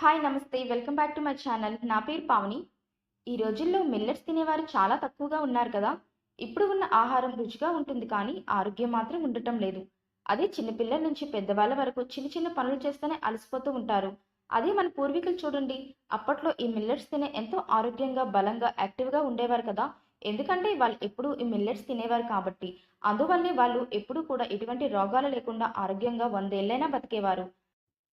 Hi namaste. Welcome back to my channel. నా పేరు పావని. ఈ రోజుల్లో మిల్లెట్స్ తినేవారు చాలా తక్కువగా ఉన్నారు కదా. ఇప్పుడు ఉన్న ఆహారం రుచిగా ఉంటుంది కానీ ఆరోగ్యం మాత్రం ఉండటం లేదు. అదే చిన్నపిల్లల నుంచి పెద్దవాళ్ళ వరకు చిన్న చిన్న పనులు చేస్తేనే అలసిపోతూ ఉంటారు. అదే మన పూర్వీకులు చూడండి. అప్పట్లో ఈ మిల్లెట్స్ తినే ఎంతో ఆరోగ్యంగా బలంగా యాక్టివ్గా ఉండేవారు కదా. ఎందుకంటే వాళ్ళు ఎప్పుడూ ఈ మిల్లెట్స్ తినేవారు కాబట్టి. అందువల్లే వాళ్ళు ఎప్పుడూ కూడా ఎటువంటి రోగాలు లేకుండా ఆరోగ్యంగా వందేళ్ళైనా బతికేవారు.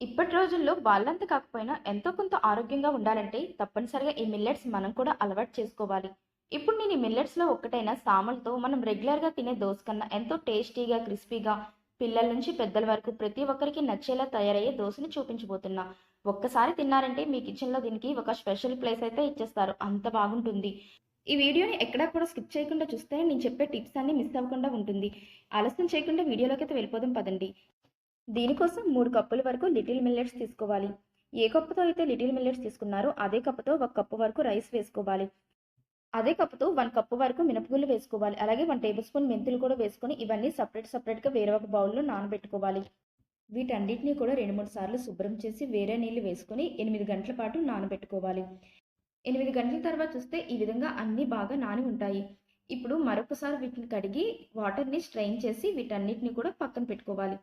ఇప్పటి రోజుల్లో వాళ్ళంత కాకపోయినా ఎంతో కొంత ఆరోగ్యంగా ఉండాలంటే తప్పనిసరిగా ఈ మిల్లెట్స్ మనం కూడా అలవాటు చేసుకోవాలి. ఇప్పుడు నేను ఈ మిల్లెట్స్లో ఒక్కటైన సామలతో మనం రెగ్యులర్గా తినే దోశ కన్నా ఎంతో టేస్టీగా క్రిస్పీగా పిల్లల నుంచి పెద్దల వరకు ప్రతి ఒక్కరికి నచ్చేలా తయారయ్యే దోశని చూపించబోతున్నా. ఒక్కసారి తిన్నారంటే మీ కిచెన్లో దీనికి ఒక స్పెషల్ ప్లేస్ అయితే ఇచ్చేస్తారు. అంత బాగుంటుంది. ఈ వీడియోని ఎక్కడా కూడా స్కిప్ చేయకుండా చూస్తే నేను చెప్పే టిప్స్ అన్ని మిస్ అవ్వకుండా ఉంటుంది. ఆలస్యం చేయకుండా వీడియోలోకి అయితే వెళ్ళిపోదాం పదండి. దీనికోసం మూడు కప్పుల వరకు లిటిల్ మిల్లెట్స్ తీసుకోవాలి. ఏ కప్పుతో అయితే లిటిల్ మిల్లెట్స్ తీసుకున్నారో అదే కప్పుతో ఒక కప్పు వరకు రైస్ వేసుకోవాలి. అదే కప్పుతో వన్ కప్పు వరకు మినపగుళ్ళు వేసుకోవాలి. అలాగే వన్ టేబుల్ స్పూన్ మెంతులు కూడా వేసుకొని ఇవన్నీ సపరేట్ సపరేట్గా వేరే ఒక బౌల్లో నానబెట్టుకోవాలి. వీటన్నిటిని కూడా రెండు మూడు సార్లు శుభ్రం చేసి వేరే నీళ్ళు వేసుకొని ఎనిమిది గంటల పాటు నానబెట్టుకోవాలి. ఎనిమిది గంటల తర్వాత చూస్తే ఈ విధంగా అన్నీ బాగా నాని ఉంటాయి. ఇప్పుడు మరొకసారి వీటిని కడిగి వాటర్ని స్ట్రెయిన్ చేసి వీటన్నిటిని కూడా పక్కన పెట్టుకోవాలి.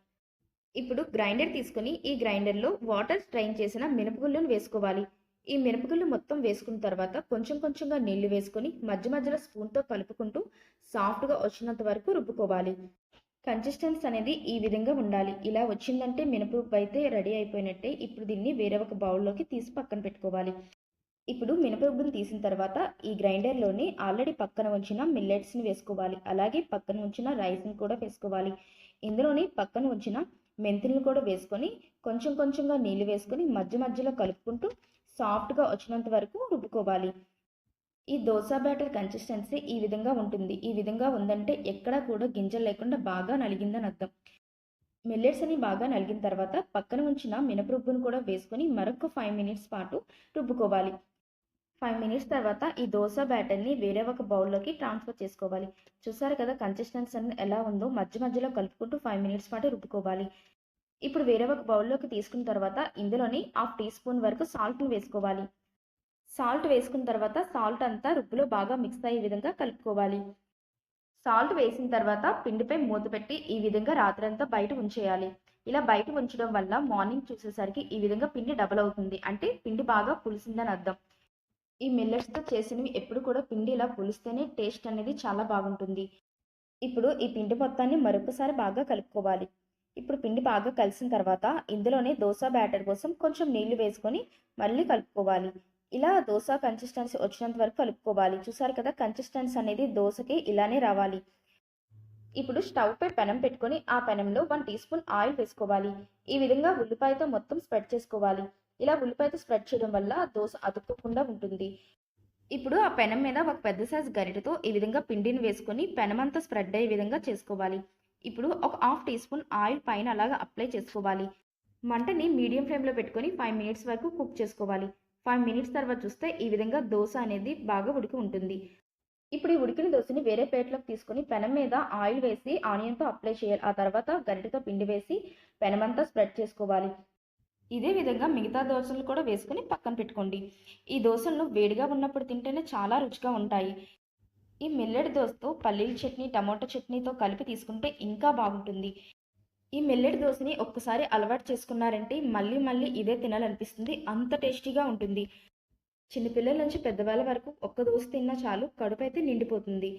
ఇప్పుడు గ్రైండర్ తీసుకొని ఈ గ్రైండర్లో వాటర్ స్ట్రైన్ చేసిన మినపగుళ్ళను వేసుకోవాలి. ఈ మినపగుళ్ళు మొత్తం వేసుకున్న తర్వాత కొంచెం కొంచెంగా నీళ్ళు వేసుకొని మధ్య మధ్యలో స్పూన్తో కలుపుకుంటూ సాఫ్ట్గా వచ్చినంత వరకు రుబ్బుకోవాలి. కన్సిస్టెన్స్ అనేది ఈ విధంగా ఉండాలి. ఇలా వచ్చిందంటే మినపప్పు అయితే రెడీ అయిపోయినట్టే ఇప్పుడు దీన్ని వేరే ఒక బౌల్లోకి తీసి పక్కన పెట్టుకోవాలి. ఇప్పుడు మినపగుబ్బును తీసిన తర్వాత ఈ గ్రైండర్లోని ఆల్రెడీ పక్కన ఉంచిన మిల్లెట్స్ని వేసుకోవాలి. అలాగే పక్కన ఉంచిన రైస్ని కూడా వేసుకోవాలి. ఇందులోని పక్కన ఉంచిన మెంతులను కూడా వేసుకొని కొంచెం కొంచెంగా నీళ్ళు వేసుకొని మధ్య మధ్యలో కలుపుకుంటూ సాఫ్ట్గా వచ్చినంత వరకు రుబ్బుకోవాలి. ఈ దోశ బ్యాటర్ కన్సిస్టెన్సీ ఈ విధంగా ఉంటుంది. ఈ విధంగా ఉందంటే ఎక్కడా కూడా గింజలు లేకుండా బాగా నలిగిందని అర్థం. మిల్లెట్స్ అని బాగా నలిగిన తర్వాత పక్కన ఉంచిన మినపరుబ్బును కూడా వేసుకొని మరొక ఫైవ్ మినిట్స్ పాటు రుబ్బుకోవాలి. ఫైవ్ మినిట్స్ తర్వాత ఈ దోశ బ్యాటర్ని వేరే ఒక బౌల్లోకి ట్రాన్స్ఫర్ చేసుకోవాలి. చూసారు కదా కన్సిస్టెన్సీ ఎలా ఉందో? మధ్య మధ్యలో కలుపుకుంటూ ఫైవ్ మినిట్స్ పాటు రుబ్బుకోవాలి. ఇప్పుడు వేరే ఒక బౌల్లోకి తీసుకున్న తర్వాత ఇందులోని హాఫ్ టీ స్పూన్ వరకు సాల్ట్ని వేసుకోవాలి. సాల్ట్ వేసుకున్న తర్వాత సాల్ట్ అంతా రుబ్బులో బాగా మిక్స్ అయ్యే విధంగా కలుపుకోవాలి. సాల్ట్ వేసిన తర్వాత పిండిపై మూత పెట్టి ఈ విధంగా రాత్రంతా బయట ఉంచేయాలి. ఇలా బయట ఉంచడం వల్ల మార్నింగ్ చూసేసరికి ఈ విధంగా పిండి డబల్ అవుతుంది. అంటే పిండి బాగా పులిసిందని అర్థం. ఈ మిల్లెట్స్తో చేసినవి ఎప్పుడు కూడా పిండి ఇలా పులిస్తేనే టేస్ట్ అనేది చాలా బాగుంటుంది. ఇప్పుడు ఈ పిండి మొత్తాన్ని మరొకసారి బాగా కలుపుకోవాలి. ఇప్పుడు పిండి బాగా కలిసిన తర్వాత ఇందులోనే దోశ బ్యాటర్ కోసం కొంచెం నీళ్ళు వేసుకొని మళ్ళీ కలుపుకోవాలి. ఇలా దోశ కన్సిస్టెన్సీ వచ్చినంత వరకు కలుపుకోవాలి. చూసారు కదా కన్సిస్టెన్సీ అనేది దోశకి ఇలానే రావాలి. ఇప్పుడు స్టవ్ పై పెనం పెట్టుకొని ఆ పెనంలో వన్ టీ స్పూన్ ఆయిల్ వేసుకోవాలి. ఈ విధంగా ఉల్లిపాయతో మొత్తం స్ప్రెడ్ చేసుకోవాలి. ఇలా ఉల్లిపాయతో స్ప్రెడ్ చేయడం వల్ల దోశ అతుక్కోకుండా ఉంటుంది. ఇప్పుడు ఆ పెనం మీద ఒక పెద్ద సైజు గరిటతో ఈ విధంగా పిండిని వేసుకొని పెనం అంతా స్ప్రెడ్ అయ్యే విధంగా చేసుకోవాలి. ఇప్పుడు ఒక హాఫ్ టీ స్పూన్ ఆయిల్ పైన అలాగా అప్లై చేసుకోవాలి. మంటని మీడియం ఫ్లేమ్లో పెట్టుకొని ఫైవ్ మినిట్స్ వరకు కుక్ చేసుకోవాలి. ఫైవ్ మినిట్స్ తర్వాత చూస్తే ఈ విధంగా దోశ అనేది బాగా ఉడికి ఉంటుంది. ఇప్పుడు ఈ ఉడికిన దోశని వేరే ప్లేట్లోకి తీసుకొని పెనం మీద ఆయిల్ వేసి ఆనియన్తో అప్లై చేయాలి. ఆ తర్వాత గరిటతో పిండి వేసి పెనమంతా స్ప్రెడ్ చేసుకోవాలి. ఇదే విధంగా మిగతా దోశలు కూడా వేసుకుని పక్కన పెట్టుకోండి. ఈ దోశలను వేడిగా ఉన్నప్పుడు తింటేనే చాలా రుచిగా ఉంటాయి. ఈ మిల్లెట్ దోశతో పల్లీల చట్నీ టమాటో చట్నీతో కలిపి తీసుకుంటే ఇంకా బాగుంటుంది. ఈ మిల్లెట్ దోశని ఒక్కసారి అలవాటు చేసుకున్నారంటే మళ్ళీ మళ్ళీ ఇదే తినాలనిపిస్తుంది. అంత టేస్టీగా ఉంటుంది. చిన్నపిల్లల నుంచి పెద్దవాళ్ళ వరకు ఒక్క దోశ తిన్నా చాలు కడుపు అయితే నిండిపోతుంది.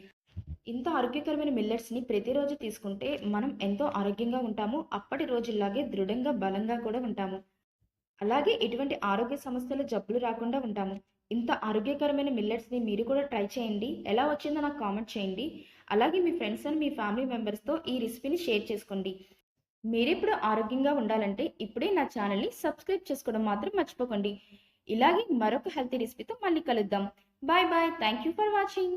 ఇంత ఆరోగ్యకరమైన మిల్లెట్స్ని ప్రతిరోజు తీసుకుంటే మనం ఎంతో ఆరోగ్యంగా ఉంటాము. అప్పటి రోజుల్లాగే దృఢంగా బలంగా కూడా ఉంటాము. అలాగే ఎటువంటి ఆరోగ్య సమస్యలు జబ్బులు రాకుండా ఉంటాము. ఇంత ఆరోగ్యకరమైన మిల్లెట్స్ని మీరు కూడా ట్రై చేయండి. ఎలా వచ్చిందో నాకు కామెంట్ చేయండి. అలాగే మీ ఫ్రెండ్స్ అండ్ మీ ఫ్యామిలీ మెంబర్స్తో ఈ రెసిపీని షేర్ చేసుకోండి. మీరెప్పుడు ఆరోగ్యంగా ఉండాలంటే ఇప్పుడే నా ఛానల్ని సబ్స్క్రైబ్ చేసుకోవడం మాత్రం మర్చిపోకండి. ఇలాగే మరొక హెల్తీ రెసిపీతో మళ్ళీ కలుద్దాం. Bye bye. Thank you for watching.